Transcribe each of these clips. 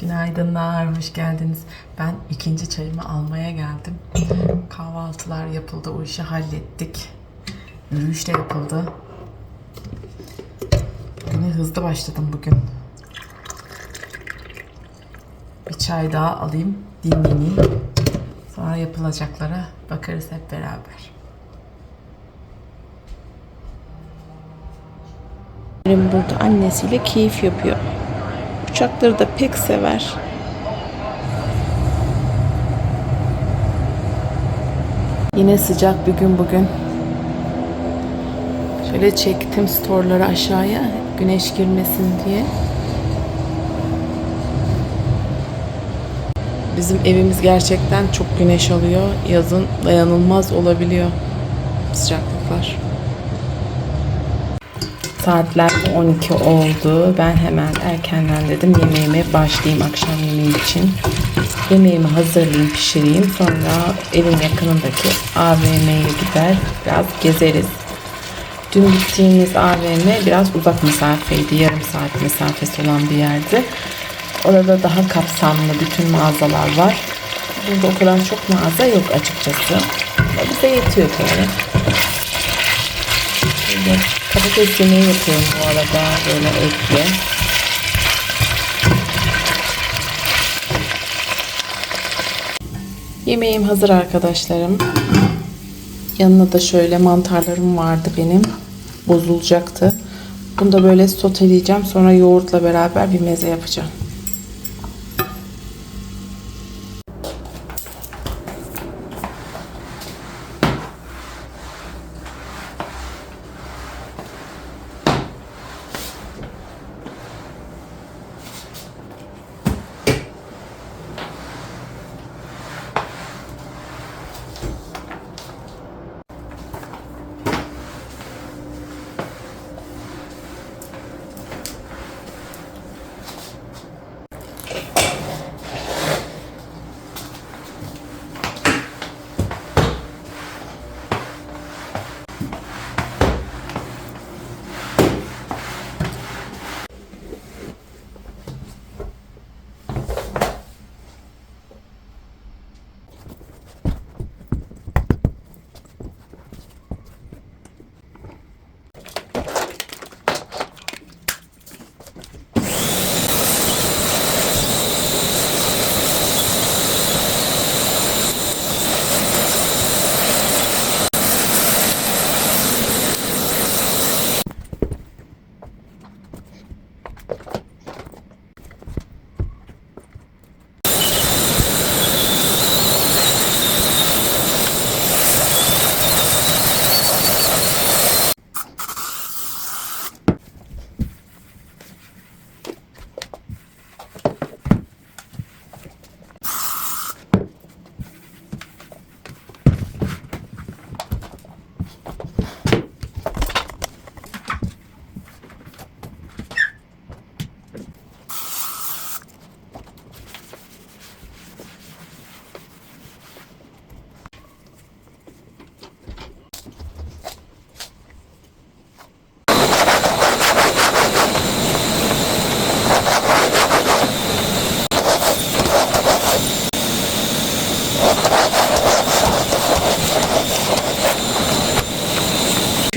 Günaydınlar, hoş geldiniz. Ben ikinci çayımı almaya geldim. Kahvaltılar yapıldı, o işi hallettik. Yürüyüş de yapıldı. Güne hızlı başladım bugün. Bir çay daha alayım, dinleneyim. Sonra yapılacaklara bakarız hep beraber. Burada annesiyle keyif yapıyor. Uçakları da pek sever. Yine sıcak bir gün bugün. Şöyle çektim storeları aşağıya güneş girmesin diye. Bizim evimiz gerçekten çok güneş alıyor. Yazın dayanılmaz olabiliyor sıcaklıklar. Saatler 12 oldu. Ben hemen erkenden dedim yemeğime başlayayım akşam yemeği için. Yemeğimi hazırlayayım, pişireyim. Sonra evin yakınındaki AVM'ye gider. Biraz gezeriz. Dün gittiğimiz AVM biraz uzak mesafeydi. Yarım saat mesafesi olan bir yerdi. Orada daha kapsamlı bütün mağazalar var. Burada o kadar çok mağaza yok açıkçası. Bize yetiyor. Böyle patates yemeği yapıyorum bu arada böyle etli. Yemeğim hazır arkadaşlarım. Yanına da şöyle mantarlarım vardı benim. Bozulacaktı. Bunu da böyle soteleyeceğim. Sonra yoğurtla beraber bir meze yapacağım.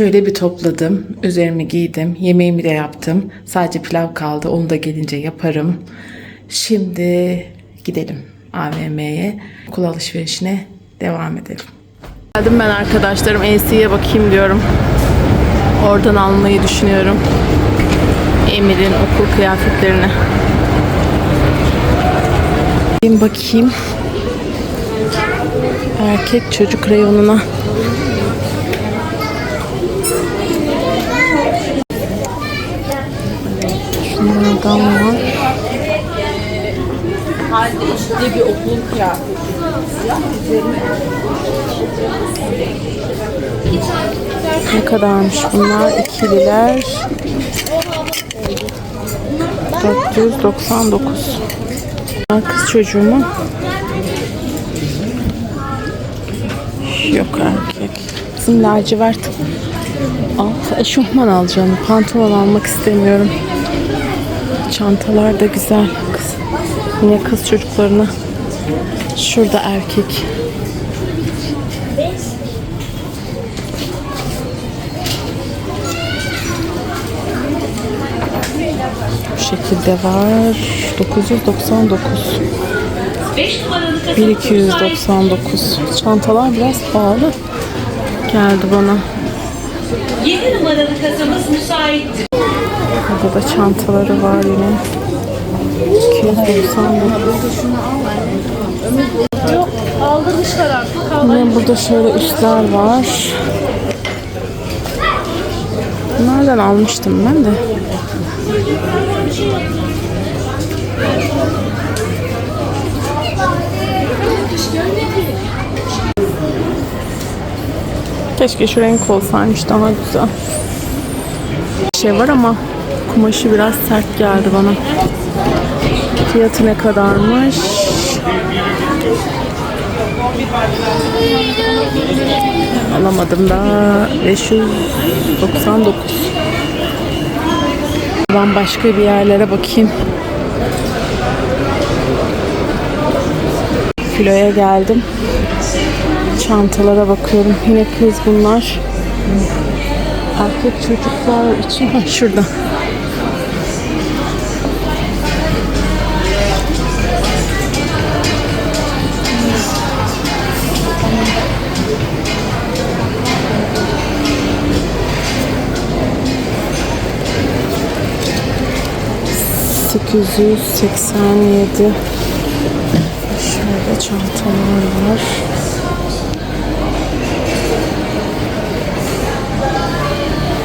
Şöyle bir topladım. Üzerimi giydim. Yemeğimi de yaptım. Sadece pilav kaldı. Onu da gelince yaparım. Şimdi gidelim AVM'ye. Okul alışverişine devam edelim. Geldim ben arkadaşlarım. NC'ye bakayım diyorum. Oradan almayı düşünüyorum. Emir'in okul kıyafetlerini. Bir bakayım. Erkek çocuk reyonuna. Şunlardan var. Ne kadarmış bunlar? İkililer. 499. Ben Kız çocuğu mu? Yok erkek. Bizim lacivert alt eşofman alacağım. Pantolon almak istemiyorum. Çantalar da güzel. Kız. Yine kız çocuklarına. Şurada erkek. Bu şekilde var. 999. 5 numaralı kasamız 1299. Çantalar biraz pahalı geldi bana. 7 numaralı kasamız müsaittir. Burada da çantaları var yine. 299. Yine burada şöyle üstler var. Nereden almıştım ben de? Keşke şu renk olsaymış daha güzel. Şey var ama kumaşı biraz sert geldi bana. Fiyatı ne kadarmış? Alamadım da 599. Ben başka bir yerlere bakayım. Filoya geldim. Çantalara bakıyorum. Yine kız bunlar. Erkek çocuklar için. Şurada. Sekiz yüz seksen yedi. Şöyle çantalar var.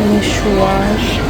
Yine şu var.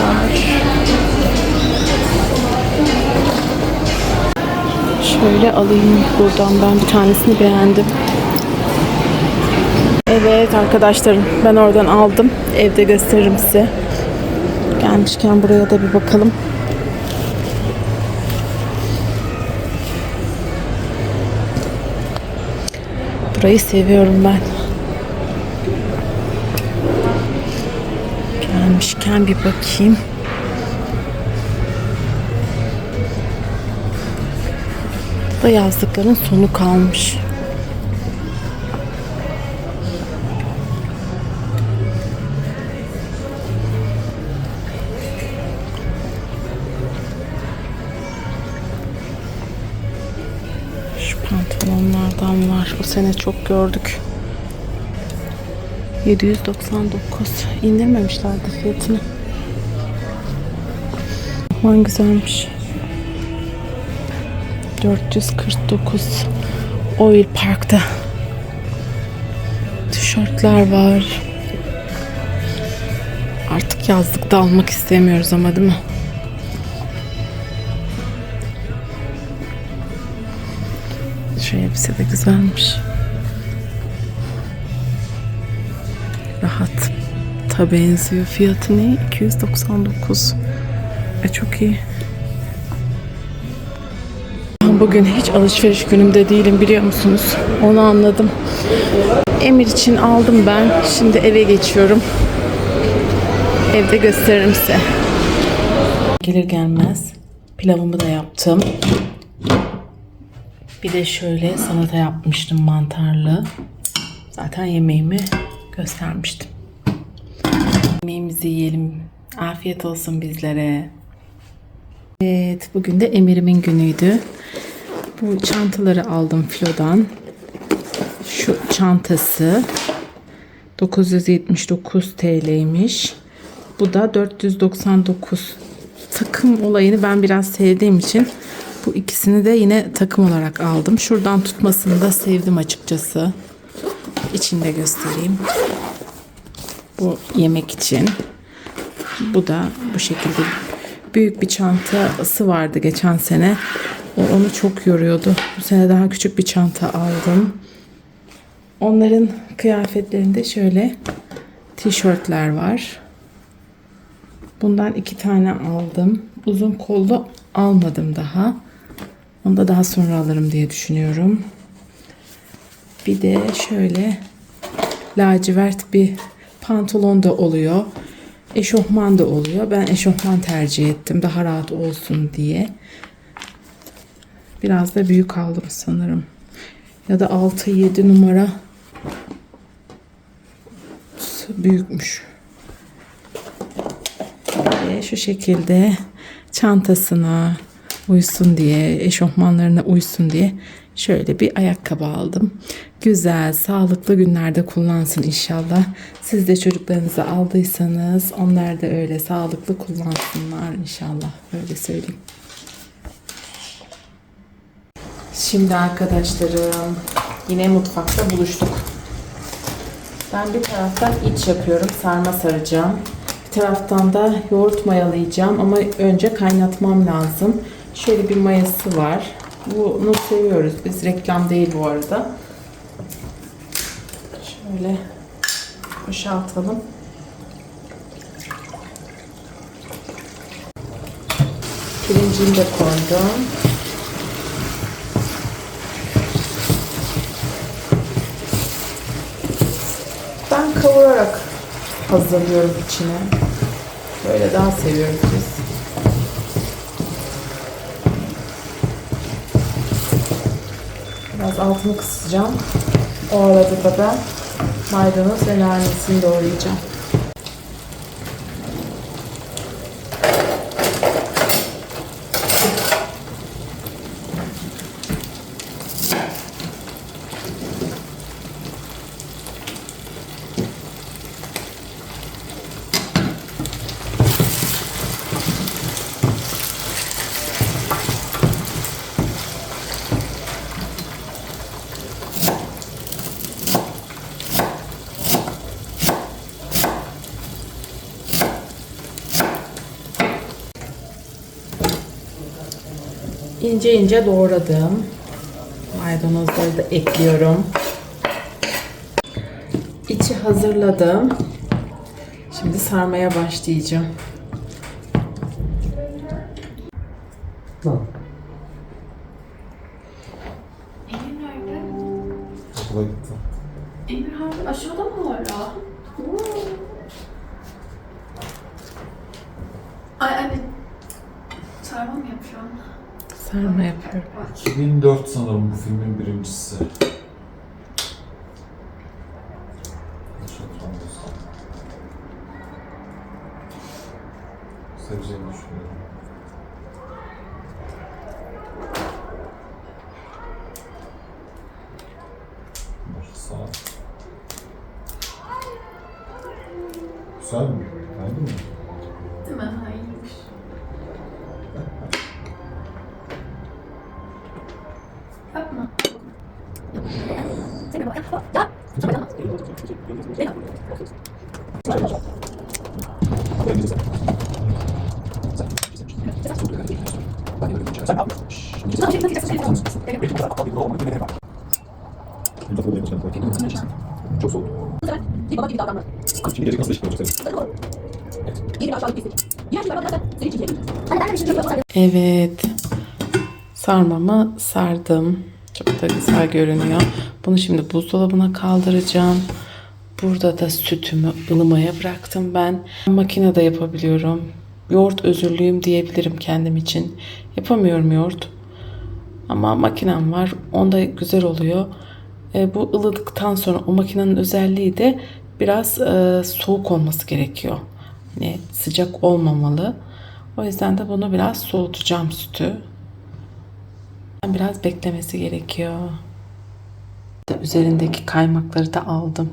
Var? Şöyle alayım buradan ben bir tanesini beğendim. Evet arkadaşlarım ben oradan aldım. Evde gösteririm size. Gelmişken buraya da bir bakalım. Burayı seviyorum ben. Gelmişken bir bakayım. Yazdıkların sonu kalmış. Şu pantolonlardan var. Bu sene çok gördük. 799. İndirmemişlerdi fiyatını. Aman güzelmiş. 449. Oil Park'ta. Tişörtler var. Artık yazlıkta almak istemiyoruz ama değil mi? Şu elbise de güzelmiş. Rahat. Ta benziyor. Fiyatı ne? 299. E çok iyi. Bugün hiç alışveriş günümde değilim biliyor musunuz? Onu anladım. Emir için aldım ben. Şimdi eve geçiyorum. Evde gösteririm size. Gelir gelmez pilavımı da yaptım. Bir de şöyle salata yapmıştım mantarlı. Zaten yemeğimi göstermiştim. Yemeğimizi yiyelim. Afiyet olsun bizlere. Evet, bugün de Emir'imin günüydü. Bu çantaları aldım Filo'dan. Şu çantası 979 TL'ymiş. Bu da 499. Takım olayını ben biraz sevdiğim için bu ikisini de yine takım olarak aldım. Şuradan tutmasını da sevdim açıkçası. İçinde göstereyim. Bu yemek için. Bu da bu şekilde büyük bir çantası vardı geçen sene. O onu çok yoruyordu. Bu sene daha küçük bir çanta aldım. Onların kıyafetlerinde şöyle tişörtler var. Bundan iki tane aldım. Uzun kollu almadım daha. Onu da daha sonra alırım diye düşünüyorum. Bir de şöyle lacivert bir pantolon da oluyor. Eşofman da oluyor. Ben eşofman tercih ettim. Daha rahat olsun diye. Biraz da büyük aldım sanırım. Ya da 6-7 numara büyükmüş. Ve şu şekilde çantasına uysun diye, eşofmanlarına uysun diye şöyle bir ayakkabı aldım. Güzel, sağlıklı günlerde kullansın inşallah. Siz de çocuklarınızı aldıysanız onlar da öyle sağlıklı kullansınlar inşallah. Öyle söyleyeyim. Şimdi arkadaşlarım yine mutfakta buluştuk. Ben bir taraftan iç yapıyorum. Sarma saracağım. Bir taraftan da yoğurt mayalayacağım ama önce kaynatmam lazım. Şöyle bir mayası var. Bunu seviyoruz. Biz reklam değil bu arada. Şöyle boşaltalım. Pirincini de koydum. Kavurarak hazırlıyorum içine. Böyle daha seviyoruz biz. Biraz altını kısacağım. O arada da ben maydanoz ve nanesini doğrayacağım. İnce ince doğradım. Maydanozları da ekliyorum. İçi hazırladım. Şimdi sarmaya başlayacağım. Emir nerede? Okula gitti. Emir harbi aşağıda mı hala? Ay anne. Sarma mı yapıyor? Sarma yapıyorum. 2004 sanırım bu filmin birincisi. Seveceğini düşünüyorum. Başı sağ. Güzel mi? Değil mi? Ha iyiymiş. Yapma. Çok soğuk. Bir baba gibi davranma. Şimdi gelecek nasıl olacak? İyi bir aşağılık bir Diğer şeyler zaten senin için yerim. Hani ben de bir şey yapıyorum. Evet. Sarmamı sardım. Çok da güzel görünüyor. Bunu şimdi buzdolabına kaldıracağım. Burada da sütümü ılımaya bıraktım ben. Makinede yapabiliyorum. Yoğurt özürlüyüm diyebilirim kendim için. Yapamıyorum yoğurt. Ama makinem var. Onda güzel oluyor. E, bu ılıdıktan sonra o makinenin özelliği de biraz e, soğuk olması gerekiyor. Hani sıcak olmamalı. O yüzden de bunu biraz soğutacağım sütü. Biraz beklemesi gerekiyor. Üzerindeki kaymakları da aldım.